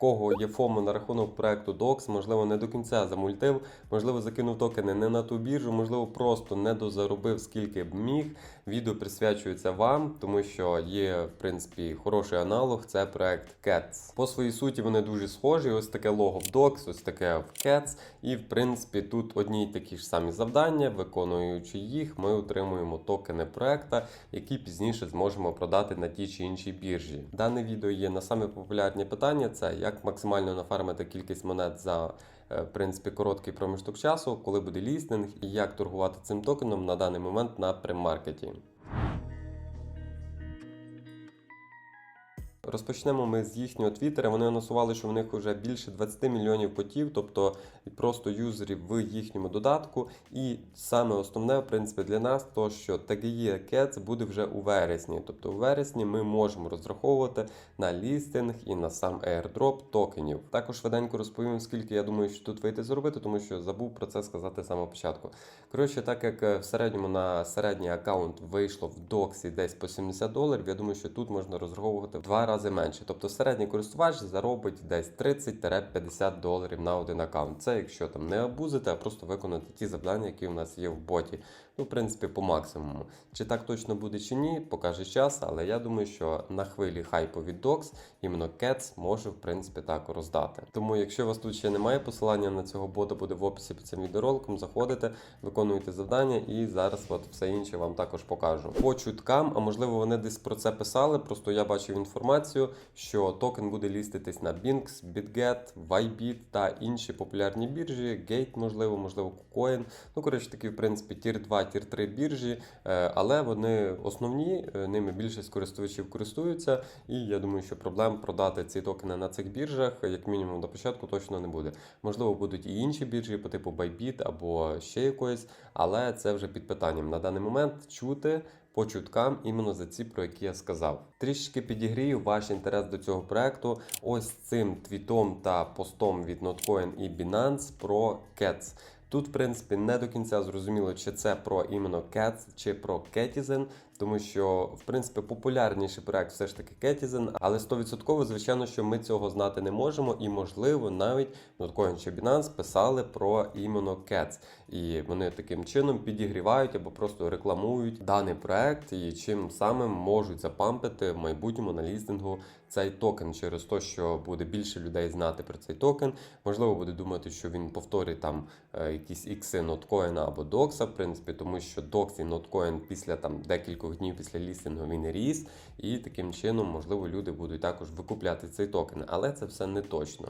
кого є ФОМО на рахунок проекту DOX, можливо, не до кінця замультив, можливо, закинув токени не на ту біржу, можливо, просто не дозаробив скільки б міг. Відео присвячується вам, тому що є, в принципі, хороший аналог. Це проект Cats. По своїй суті вони дуже схожі. Ось таке лого в DOX, ось таке в Cats. І в принципі тут одні й такі ж самі завдання. Виконуючи їх, ми отримуємо токени проекта, які пізніше зможемо продати на тій чи іншій біржі. Дане відео є на саме популярні питання: це як максимально нафармити кількість монет за. е, В принципі, короткий проміжок часу, коли буде лістинг і як торгувати цим токеном на даний момент на премаркеті. Розпочнемо ми з їхнього твіттера. Вони анонсували, що в них вже більше 20 мільйонів потів, тобто просто юзерів в їхньому додатку. І саме основне, в принципі, для нас, то що TGE Cats буде вже у вересні. Тобто у вересні ми можемо розраховувати на лістинг і на сам airdrop токенів. Також швиденько розповім, скільки я думаю, що тут вийти зробити, тому що забув про це сказати з самого початку. Коротше, так як е, в середньому на середній аккаунт вийшло в доксі десь по 70 доларів, я думаю, що тут можна розраховувати в два рази менше. Тобто середній користувач заробить десь 30-50 доларів на один аккаунт. Це якщо там не абузити, а просто виконати ті завдання, які у нас є в боті. Ну, в принципі, по максимуму. Чи так точно буде чи ні, покаже час, але я думаю, що на хвилі хайпу від Docs іменно Cats може в принципі так роздати. Тому, якщо у вас тут ще немає посилання на цього бота, буде в описі під цим відеороликом. Заходите, виконуєте завдання, і зараз от все інше вам також покажу. По чуткам, а можливо, вони десь про це писали. Просто я бачив інформацію, що токен буде ліститись на Binx, BitGet, Bybit та інші популярні біржі, Gate, можливо, можливо, KuCoin. Ну, коротше, такі, в принципі, тір 2, тір 3 біржі, е, але вони основні, е, ними більшість користувачів користуються, і я думаю, що проблем продати ці токени на цих біржах, як мінімум, до початку точно не буде. Можливо, будуть і інші біржі по типу Bybit або ще якоїсь, але це вже під питанням. На даний момент чути. По чуткам іменно за ці, про які я сказав. Трішки підігрію ваш інтерес до цього проекту. Ось цим твітом та постом від Notcoin і Binance про Cats. Тут, в принципі, не до кінця зрозуміло, чи це про іменно Cats, чи про Catizen, тому що, в принципі, популярніший проект все ж таки Catizen, але 100% звичайно, що ми цього знати не можемо, і можливо навіть Notcoin чи Binance писали про іменно Cats. І вони таким чином підігрівають або просто рекламують даний проект, і чим самим можуть запампити в майбутньому на лістингу цей токен через те, що буде більше людей знати про цей токен. Можливо, буде думати, що він повторить там е, якісь ікси ноткоїна або докса, в принципі, тому що докс і ноткоін після там декількох днів після лістингу він ріс, і таким чином, можливо, люди будуть також викупляти цей токен, але це все не точно.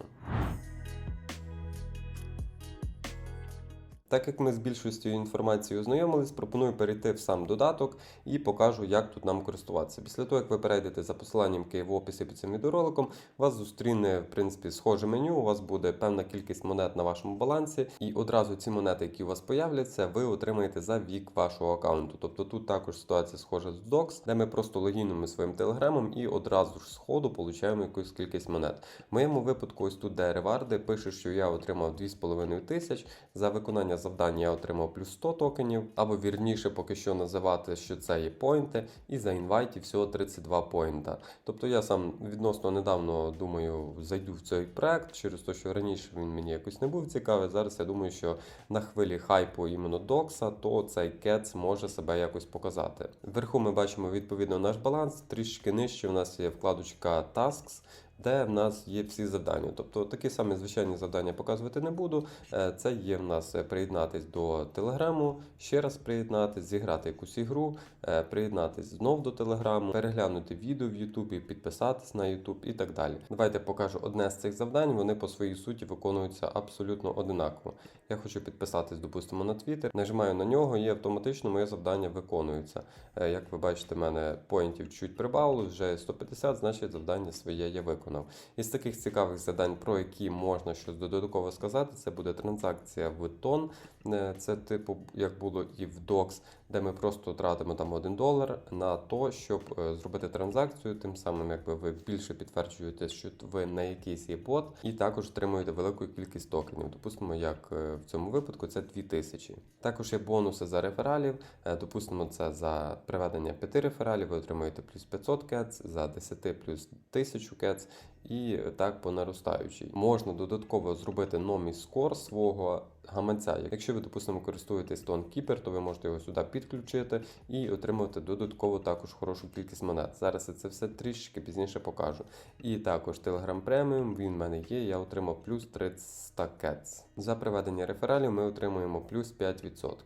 Так як ми з більшістю інформації ознайомились, пропоную перейти в сам додаток і покажу, як тут нам користуватися. Після того, як ви перейдете за посиланням, яке в описі під цим відеороликом, вас зустріне в принципі схоже меню. У вас буде певна кількість монет на вашому балансі, і одразу ці монети, які у вас появляться, ви отримаєте за вік вашого аккаунту. Тобто тут також ситуація схожа з Docs, де ми просто логінуємо своїм телеграмом і одразу ж з ходу получаємо якусь кількість монет. В моєму випадку, ось тут де реварди, пише, що я отримав 2,5 тисяч за виконання завдання я отримав плюс 100 токенів, або вірніше поки що називати, що це є поінти, і за інвайті всього 32 поінта. Тобто я сам відносно недавно думаю, зайду в цей проект через те, що раніше він мені якось не був цікавий. Зараз я думаю, що на хвилі хайпу іменно докса, то цей кец може себе якось показати. Вверху ми бачимо відповідно наш баланс, трішки нижче у нас є вкладочка Tasks де в нас є всі завдання. Тобто такі самі звичайні завдання показувати не буду. Е, Це є в нас е, приєднатись до Телеграму, ще раз приєднатись, зіграти якусь ігру, е, приєднатись знов до Телеграму, переглянути відео в Ютубі, підписатись на Ютуб і так далі. Давайте покажу одне з цих завдань. Вони по своїй суті виконуються абсолютно одинаково. Я хочу підписатись, допустимо, на Twitter, нажимаю на нього і автоматично моє завдання виконується. Як ви бачите, в мене поінтів чуть прибавилось, вже 150, значить завдання своє я виконав. Із таких цікавих завдань, про які можна щось додатково сказати, це буде транзакція в тон. Е, Це типу, як було і в DOX, де ми просто тратимо там 1 долар на то, щоб е, зробити транзакцію. Тим самим, якби ви більше підтверджуєте, що ви не якийсь є бот, і також отримуєте велику кількість токенів. Допустимо, як е, в цьому випадку це 2000. Також є бонуси за рефералів. Допустимо, це за приведення 5 рефералів, ви отримуєте плюс 500 кец, за 10 плюс 1000 кец. і так по наростаючій. Можна додатково зробити номі скор свого гаманця. Якщо ви, допустимо, користуєтесь ToneKeeper, то ви можете його сюди підключити і отримувати додатково також хорошу кількість монет. Зараз я це все трішки пізніше покажу. І також Telegram Premium, він в мене є. Я отримав плюс 300 кец. За приведення рефералів ми отримуємо плюс 5%.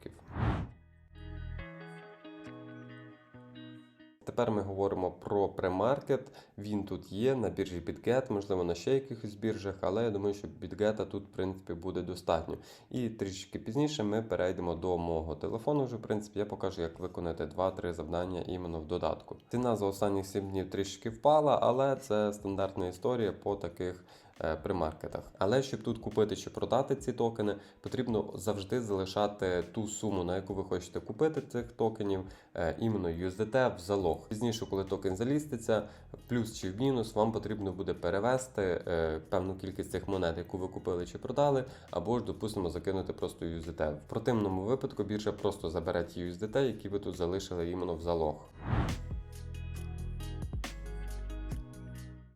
Тепер ми говоримо про премаркет. Він тут є на біржі BitGet, можливо, на ще якихось біржах, але я думаю, що BitGet тут, в принципі, буде достатньо. І трішки пізніше ми перейдемо до мого телефону. Вже, в принципі, я покажу, як виконати 2-3 завдання іменно в додатку. Ціна за останні 7 днів трішки впала, але це стандартна історія по таких е, примаркетах. Але щоб тут купити чи продати ці токени, потрібно завжди залишати ту суму, на яку ви хочете купити цих токенів, е, іменно USDT в залог. Пізніше, коли токен заліститься, плюс чи в мінус, вам потрібно буде перевести е, певну кількість цих монет, яку ви купили чи продали, або ж, допустимо, закинути просто USDT. В противному випадку біржа просто забере ті USDT, які ви тут залишили іменно в залог.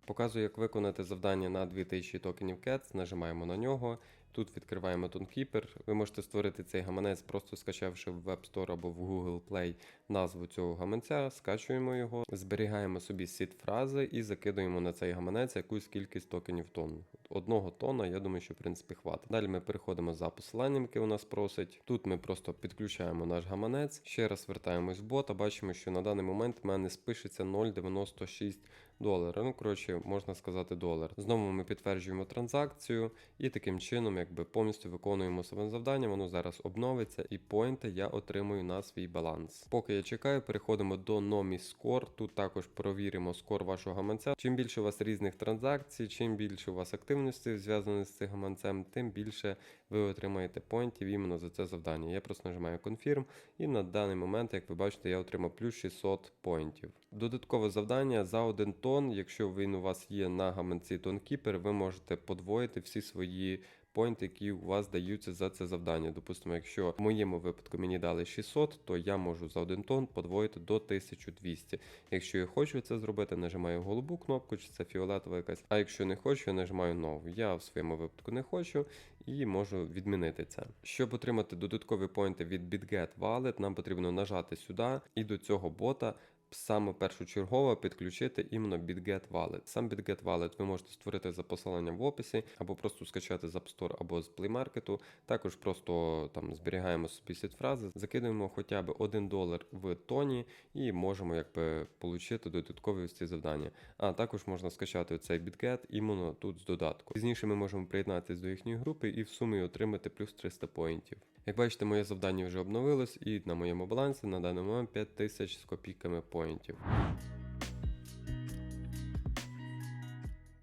Показую, як виконати завдання на 2000 токенів CATS. Нажимаємо на нього. Тут відкриваємо ToneKeeper. Ви можете створити цей гаманець, просто скачавши в Web Store або в Google Play назву цього гаманця, скачуємо його, зберігаємо собі сіт фрази і закидуємо на цей гаманець якусь кількість токенів тонн. Одного тона, я думаю, що в принципі хватить. Далі ми переходимо за посиланням, яке у нас просить. Тут ми просто підключаємо наш гаманець. Ще раз вертаємось в бота. Бачимо, що на даний момент в мене спишеться 0,96 долара. Ну, коротше, можна сказати, долар. Знову ми підтверджуємо транзакцію і таким чином, якби повністю виконуємо своє завдання. Воно зараз обновиться, і поінти я отримую на свій баланс. Поки я чекаю, переходимо до Nomi Score. Тут також провіримо скор вашого гаманця. Чим більше у вас різних транзакцій, чим більше у вас активності зв'язаних з цим гаманцем, тим більше ви отримаєте поінтів іменно за це завдання. Я просто нажимаю Confirm, і на даний момент, як ви бачите, я отримав плюс 600 поінтів. Додаткове завдання за один тон. Якщо він у вас є на гаманці TonKeeper, ви можете подвоїти всі свої поінти, які у вас даються за це завдання. Допустимо, якщо в моєму випадку мені дали 600, то я можу за один тон подвоїти до 1200. Якщо я хочу це зробити, нажимаю голубу кнопку, чи це фіолетова якась. А якщо не хочу, я нажимаю нову. Я в своєму випадку не хочу і можу відмінити це. Щоб отримати додаткові поінти від BitGet Wallet, нам потрібно нажати сюди і до цього бота саме першочергово підключити іменно BitGet Wallet. Сам BitGet Wallet ви можете створити за посиланням в описі, або просто скачати з App Store або з Play Market. Також просто там зберігаємо собі сіт фрази, закидуємо хоча б 1 долар в тоні і можемо якби отримати додаткові ці завдання. А також можна скачати цей BitGet іменно тут з додатку. Пізніше ми можемо приєднатися до їхньої групи і в сумі отримати плюс 300 поінтів. Як бачите, моє завдання вже обновилось, і на моєму балансі на даний момент 5000 з копійками поінтів.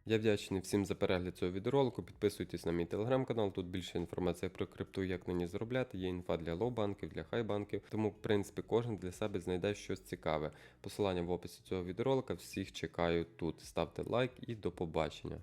Я вдячний всім за перегляд цього відеоролику. Підписуйтесь на мій телеграм-канал. Тут більше інформації про крипту, як на ній заробляти. Є інфа для лоу-банків, для хай-банків. Тому, в принципі, кожен для себе знайде щось цікаве. Посилання в описі цього відеоролика. Всіх чекаю тут. Ставте лайк і до побачення.